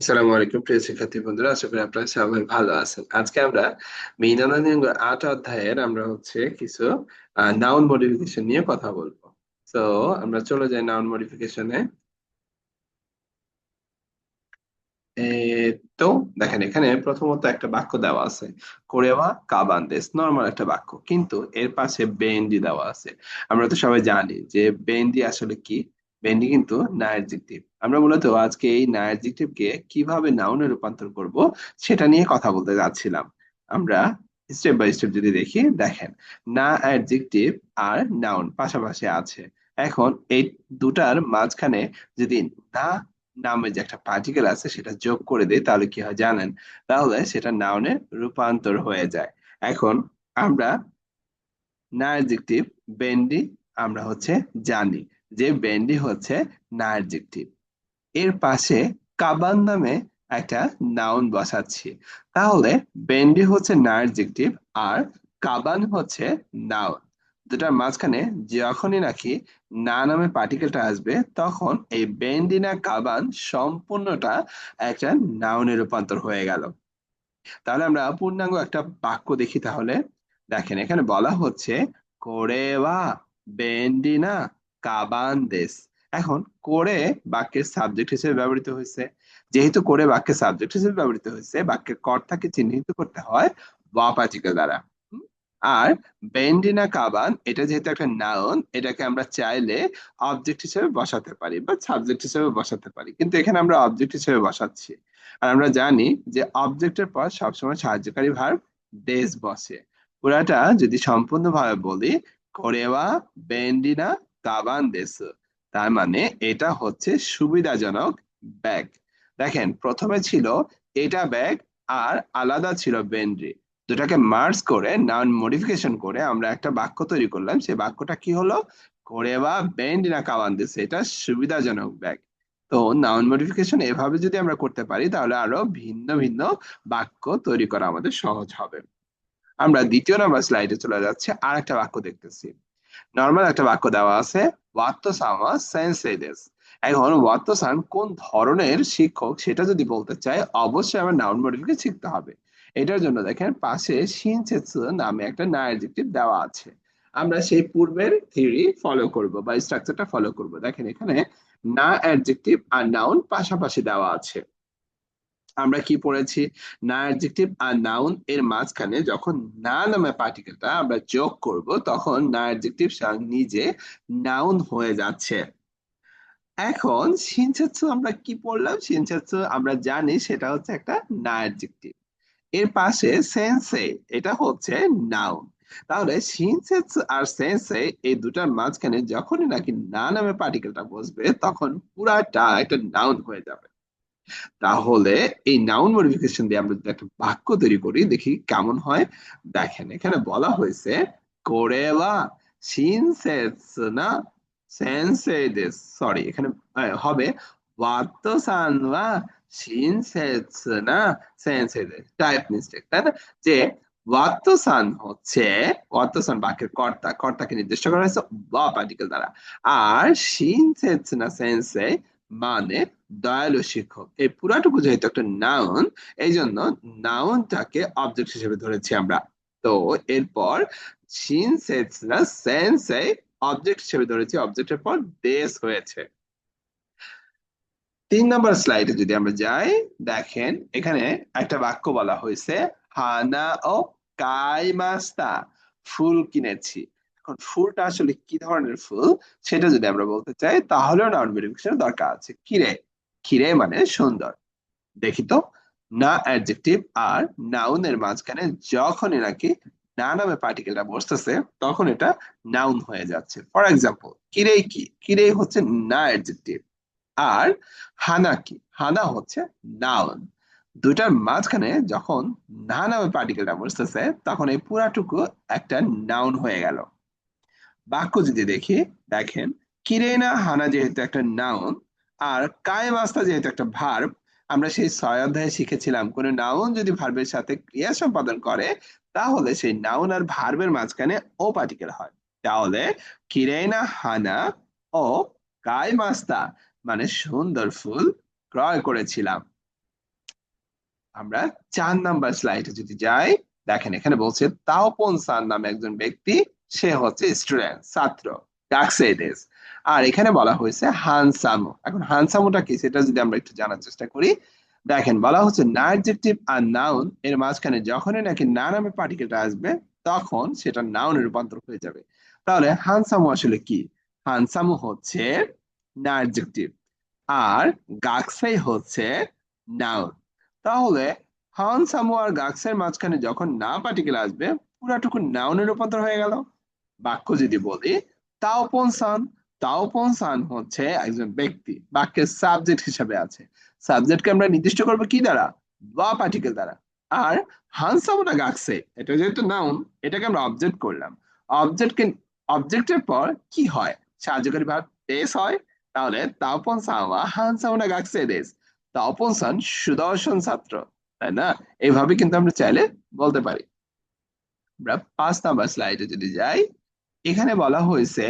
আসসালামু আলাইকুম প্রিয় শিক্ষার্থী বন্ধুরা, আশা করি আপনারা সবাই ভালো আছেন। আজকে আমরা মৃণালিঙ্গ আট অধ্যায়ের আমরা হচ্ছে কিছু নাউন মডিফিকেশন নিয়ে কথা বলব। তো আমরা চলে যাই নাউন মডিফিকেশনে তো, দেখেন এখানে প্রথমত একটা বাক্য দেওয়া আছে, কোরেওয়া কাবান্দেস নর্মাল একটা বাক্য। কিন্তু এর পাশে বেন্ডি দেওয়া আছে। আমরা তো সবাই জানি যে বেন্ডি আসলে কি? বেন্ডি কিন্তু নায়ারজিকটিভ আমরা মূলত আজকে এই কে কীভাবে নাউনে রূপান্তর করব সেটা নিয়ে কথা বলতে যাচ্ছিলাম। আমরা স্টেপ বাই স্টেপ যদি দেখি, দেখেন না অ্যাডজেক্টিভ আর নাউন পাশাপাশি আছে। এখন এই দুটার মাঝখানে যদি না নামে যে একটা পার্টিকেল আছে সেটা যোগ করে দেয় তাহলে কি হয় জানেন? তাহলে সেটা নাউনে রূপান্তর হয়ে যায়। এখন আমরা না অ্যাডজেক্টিভ বেন্ডি আমরা হচ্ছে জানি। যে বেন্ডি হচ্ছে না অ্যাডজেক্টিভ এর পাশে কাবান নামে একটা নাউন বসাচ্ছি। তাহলে বেন্ডি হচ্ছে না অ্যাডজেক্টিভ আর কাবান হচ্ছে নাউন দুটার মাঝখানে যখনই নাকি না নামে পার্টিকেলটা আসবে, তখন এই বেন্ডিনা কাবান সম্পূর্ণটা একটা নাউনে রূপান্তর হয়ে গেল। তাহলে আমরা পূর্ণাঙ্গ একটা বাক্য দেখি তাহলে। দেখেন, এখানে বলা হচ্ছে কোরেওয়া বেন্ডিনা কাবান দেশ এখন করে বাক্যের সাবজেক্ট হিসেবে ব্যবহৃত হয়েছে। যেহেতু করে বাক্যের সাবজেক্ট হিসেবে ব্যবহৃত হয়েছে, বাক্যের কর্তাকে চিহ্নিত করতে হয় পার্টিকেল দ্বারা। আর বেন্ডিনা কাবান, এটা যেহেতু একটা নাউন এটাকে আমরা চাইলে অবজেক্ট হিসেবে বসাতে পারি বা সাবজেক্ট হিসেবে বসাতে পারি। কিন্তু এখানে আমরা অবজেক্ট হিসেবে বসাচ্ছি। আর আমরা জানি যে অবজেক্টের পর সবসময় সাহায্যকারী ভার ডেস বসে। পুরাটা যদি সম্পূর্ণভাবে বলি, করেওয়া, বেন্ডিনা কাবান দেশ। তার মানে এটা হচ্ছে সুবিধাজনক ব্যাগ। দেখেন, প্রথমে ছিল এটা ব্যাগ আর আলাদা ছিল বেন্ড্রি দুটাকে মার্জ করে নাউন মডিফিকেশন করে আমরা একটা বাক্য তৈরি করলাম। সেই বাক্যটা কি হলো? করে বা বেন্ড না কাওয়ান্দিস এটা সুবিধাজনক ব্যাগ। তো নাউন মডিফিকেশন এভাবে যদি আমরা করতে পারি, তাহলে আরও ভিন্ন ভিন্ন বাক্য তৈরি করা আমাদের সহজ হবে। আমরা দ্বিতীয় নাম্বার স্লাইডে চলে যাচ্ছে। আর একটা বাক্য দেখতেছি। নর্মাল একটা বাক্য দেওয়া আছে ওয়াত্তসামা সেন্সেদেস এখন ওয়াত্তসান কোন ধরনের শিক্ষক সেটা যদি বলতে চাই, অবশ্যই আমার নাউন মডিফিকেশন শিখতে হবে। এটার জন্য দেখেন পাশে শিনচেৎসু নামে একটা না অ্যাডজেক্টিভ দেওয়া আছে। আমরা সেই পূর্বের থিওরি ফলো করব বা স্ট্রাকচারটা ফলো করব। দেখেন এখানে না অ্যাডজেক্টিভ আর নাউন পাশাপাশি দেওয়া আছে। আমরা কি পড়েছি? না অ্যাডজেক্টিভ আর নাউন এর মাঝখানে যখন না নামে পার্টিকেলটা আমরা যোগ করব, তখন না অ্যাডজেক্টিভ নিজে নাউন হয়ে যাচ্ছে। এখন সিনচেৎসু আমরা কি পড়লাম? সিনচেৎসু আমরা জানি সেটা হচ্ছে একটা না অ্যাডজেক্টিভ এর পাশে সেন্সে এটা হচ্ছে নাউন তাহলে সিনসেন্স আর সেন্সে এই দুটার মাঝখানে যখনই নাকি না নামে পার্টিকেলটা বসবে, তখন পুরাটা একটা নাউন হয়ে যাবে। তাহলে এই নাউন মডিফিকেশন দিয়ে আমরা যদি একটা বাক্য তৈরি করি, দেখি কেমন হয়। দেখেন, এখানে বলা হয়েছে কোরেবা না সরি এখানে হবে না টাইপ মিস্টেক তাই না? যে হচ্ছে বাক্যের কর্তা, কর্তাকে নির্দিষ্ট করা হয়েছে, বা পার্টিকেল দ্বারা। আর না সেন্সে মানে দয়ালু শিক্ষক এই পুরাটুকু যেহেতু একটা নাউন এই জন্য নাউনটাকে অবজেক্ট হিসেবে ধরেছি আমরা। তো এরপর সিন না সেন্সে অবজেক্ট হিসেবে ধরেছি। অবজেক্টের পর দেশ হয়েছে। তিন নম্বর স্লাইডে যদি আমরা যাই, দেখেন এখানে একটা বাক্য বলা হয়েছে, হানা ও কাইমাস্তা, ফুল কিনেছি। এখন ফুলটা আসলে কি ধরনের ফুল সেটা যদি আমরা বলতে চাই, তাহলেও নাউন ভেরিফিকেশন দরকার আছে। কিরে কিরে মানে সুন্দর। দেখি তো। না অ্যাডজেক্টিভ আর নাউনের মাঝখানে যখনই নাকি না নামে পার্টিকেলটা বসতেছে, তখন এটা নাউন হয়ে যাচ্ছে। ফর এক্সাম্পল কিরে কি? কিরেই হচ্ছে না অ্যাডজেক্টিভ। আর হানা কি? হানা হচ্ছে নাউন। দুটার মাঝখানে যখন না নামে পার্টিকেলটা বসতেছে, তখন এই পুরাটুকু একটা নাউন হয়ে গেল। বাক্য যদি দেখি, দেখেন, কিরেনা হানা যেহেতু একটা নাউন আর কায়ে মাস্তা যেহেতু একটা ভার্ব আমরা সেই ছয় অধ্যায়ে শিখেছিলাম, কোন নাউন যদি ভার্বের সাথে ক্রিয়া সম্পাদন করে, তাহলে সেই নাউন আর ভার্বের মাঝখানে ও পার্টিকেল হয়। তাহলে কিরেনা হানা ও কায় মাস্তা মানে সুন্দর ফুল ক্রয় করেছিলাম। আমরা চার নাম্বার স্লাইডে যদি যাই, দেখেন এখানে বলছে, তাওপন সান নামে একজন ব্যক্তি সে হচ্ছে স্টুডেন্ট ছাত্র ডাকসেডেস আর এখানে বলা হয়েছে হানসামো এখন হানসামোটা কি? সেটা যদি আমরা একটু জানার চেষ্টা করি, দেখেন, বলা হচ্ছে নার্জেক্টিভ আর নাউন এর মাঝখানে যখনই নাকি না নামে পার্টিকেলটা আসবে, তখন সেটা নাউনে রূপান্তর হয়ে যাবে। তাহলে হানসামো আসলে কি? হানসামো হচ্ছে নার্জেক্টিভ আর গাকসাই হচ্ছে নাউন তাহলে হানসামো আর গাকসের মাঝখানে যখন না পার্টিকেল আসবে, পুরাটুকু নাউনে রূপান্তর হয়ে গেল। বাক্য যদি বলি তাওপন সান তাওপন সান হচ্ছে একজন ব্যক্তি। বাক্যের সাবজেক্ট হিসাবে আছে। সাবজেক্টকে আমরা নির্দিষ্ট করব কি দ্বারা? বা পার্টিকেল দ্বারা। আর হানসামোটা গাকসে এটা যেহেতু নাউন এটাকে আমরা অবজেক্ট করলাম। অবজেক্টকে অবজেক্টের পর কি হয়? সাহায্যকারী ভাব দেশ হয়, তাহলে তাওপন সাওয়া হানসামোটা গাকসে দেশ। তাওপন সান সুদর্শন ছাত্র, তাই না? এইভাবে কিন্তু আমরা চাইলে বলতে পারি। আমরা পাঁচ নাম্বার স্লাইডে যদি যাই এখানে বলা হয়েছে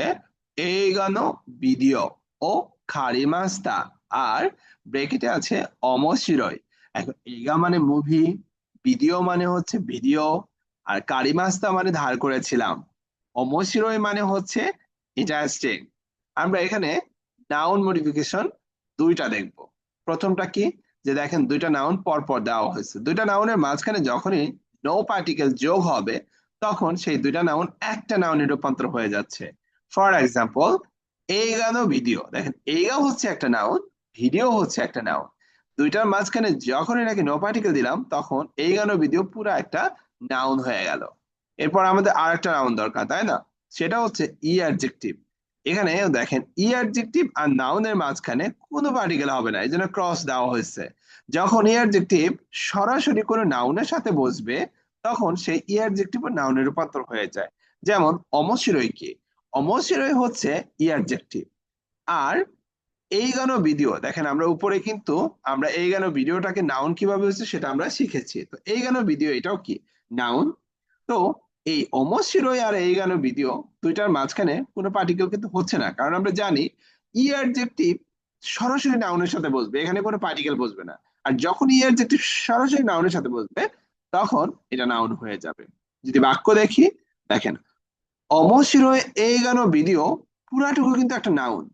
এইগানো ভিডিও ও খারিমাস্তা আর ব্রেকেটে আছে অমশিরয় এখন এইগা মানে মুভি ভিডিও মানে হচ্ছে ভিডিও আর কারিমাস্তা মানে ধার করেছিলাম অমশিরয় মানে হচ্ছে ইন্টারেস্টিং আমরা এখানে নাউন মডিফিকেশন দুইটা দেখব। প্রথমটা কি? যে দেখেন, দুইটা নাউন পরপর দেওয়া হয়েছে। দুইটা নাউনের মাঝখানে যখনই নো পার্টিকেল যোগ হবে তখন সেই দুইটা নাউন একটা নাউনে রূপান্তর হয়ে যাচ্ছে। ফর এক্সাম্পল এই গানও ভিডিও দেখেন, এই গাও হচ্ছে একটা নাউন ভিডিও হচ্ছে একটা নাউন দুইটার মাঝখানে যখনই নাকি নো পার্টিকেল দিলাম, তখন এই গানও ভিডিও পুরো একটা নাউন হয়ে গেল। এরপর আমাদের আর একটা নাউন দরকার, তাই না? সেটা হচ্ছে ই অ্যাডজেক্টিভ এখানে দেখেন ই অ্যাডজেক্টিভ আর নাউনের মাঝখানে কোনো পার্টিকেল হবে না, এই জন্য ক্রস দেওয়া হয়েছে। যখন ই অ্যাডজেক্টিভ সরাসরি কোনো নাউনের সাথে বসবে তখন সেই ই অ্যাডজেক্টিভ নাউনে রূপান্তর হয়ে যায়। যেমন অমশিরই কি অমশিরই হচ্ছে ই অ্যাডজেক্টিভ আর এই গানো ভিডিও দেখেন আমরা উপরে কিন্তু আমরা এই গানো ভিডিওটাকে নাউন কীভাবে হচ্ছে সেটা আমরা শিখেছি। তো এই গানো ভিডিও এটাও কি? নাউন তো এই অমশিরই আর এই গানো ভিডিও দুইটার মাঝখানে কোনো পার্টিকেল কিন্তু হচ্ছে না। কারণ আমরা জানি ই অ্যাডজেক্টিভ সরাসরি নাউনের সাথে বসবে। এখানে কোনো পার্টিকেল বসবে না। আর যখন ই অ্যাডজেক্টিভ সরাসরি নাউনের সাথে বসবে তখন এটা নাউন হয়ে যাবে। যদি বাক্য দেখি দেখেন। অমশিরয় এই গানো ভিডিও পুরাটুকু কিন্তু একটা নাউন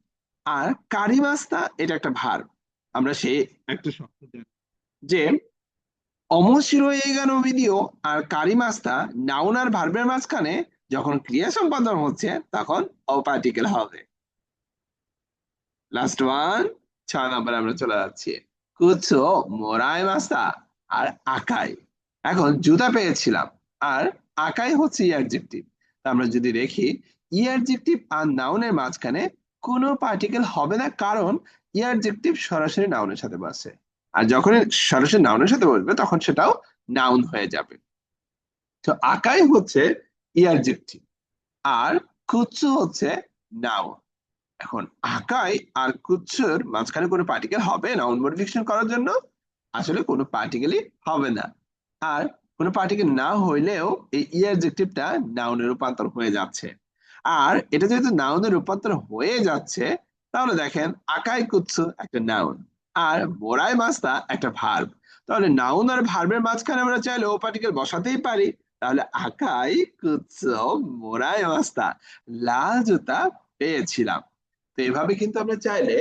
আর কারিমাস্তা এটা একটা ভার। আমরা সে একটা শব্দ যে অমশিরয় এই গানো ভিডিও আর কারিমাস্তা নাউন আর ভার্বের মাঝখানে যখন ক্রিয়া সম্পাদন হচ্ছে তখন অপার্টিকেল হবে। লাস্ট ওয়ান ছয় নম্বরে আমরা চলে যাচ্ছি। কুচো মোরাই মাস্তা আর আকাই। এখন জুতা পেয়েছিলাম, আর আকাই হচ্ছে ইয়ারজেক্টিভ আমরা যদি দেখি ইয়ারজেক্টিভ আর নাউনের মাঝখানে কোনো পার্টিকেল হবে না, কারণ ইয়ারজেক্টিভ সরাসরি নাউনের সাথে বসে। আর যখন সরাসরি নাউনের সাথে বসবে, তখন সেটাও নাউন হয়ে যাবে। তো আকাই হচ্ছে ইয়ারজেক্টিভ আর কুচ্ছু হচ্ছে নাউন। এখন আকাই আর কুচ্ছুর মাঝখানে কোনো পার্টিকেল হবে নাউন মডিফিকেশন করার জন্য? আসলে কোনো পার্টিকেলই হবে না। আর কোনো পার্টিকেল না হইলেও এই ই অ্যাডজেক্টিভটা নাউনে রূপান্তর হয়ে যাচ্ছে। আর এটা যেহেতু নাউনে রূপান্তর হয়ে যাচ্ছে, তাহলে দেখেন আকাই কুচ্ছু একটা নাউন আর মোরাই মাস্তা একটা ভার্ব তাহলে নাউন আর ভার্বের মাঝখানে আমরা চাইলে ও পার্টিকেল বসাতেই পারি। তাহলে আকাই কুচ্ছু মোরাই মাস্তা লাল জুতা পেয়েছিলাম। তো এভাবে কিন্তু আমরা চাইলে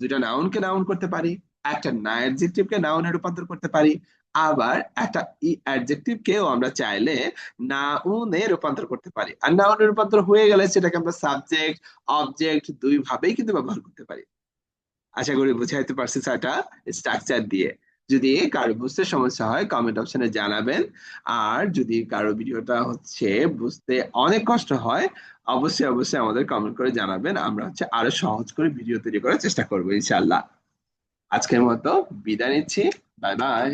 দুটা নাউনকে নাউন করতে পারি, একটা না অ্যাডজেক্টিভকে নাউনে রূপান্তর করতে পারি আবার একটা ই অ্যাডজেক্টিভ কেও আমরা চাইলে নাউনে রূপান্তর করতে পারি। আর নাউনে রূপান্তর হয়ে গেলে সেটাকে আমরা সাবজেক্ট অবজেক্ট দুই ভাবেই কিন্তু ব্যবহার করতে পারি। আশা করি বুঝাইতে পারছি সেটা স্ট্রাকচার দিয়ে। যদি কারও বুঝতে সমস্যা হয় কমেন্ট অপশনে জানাবেন। আর যদি কারও ভিডিওটা হচ্ছে বুঝতে অনেক কষ্ট হয়, অবশ্যই অবশ্যই আমাদের কমেন্ট করে জানাবেন। আমরা হচ্ছে আরও সহজ করে ভিডিও তৈরি করার চেষ্টা করব ইনশাল্লাহ আজকের মতো বিদায় নিচ্ছি। Bye bye.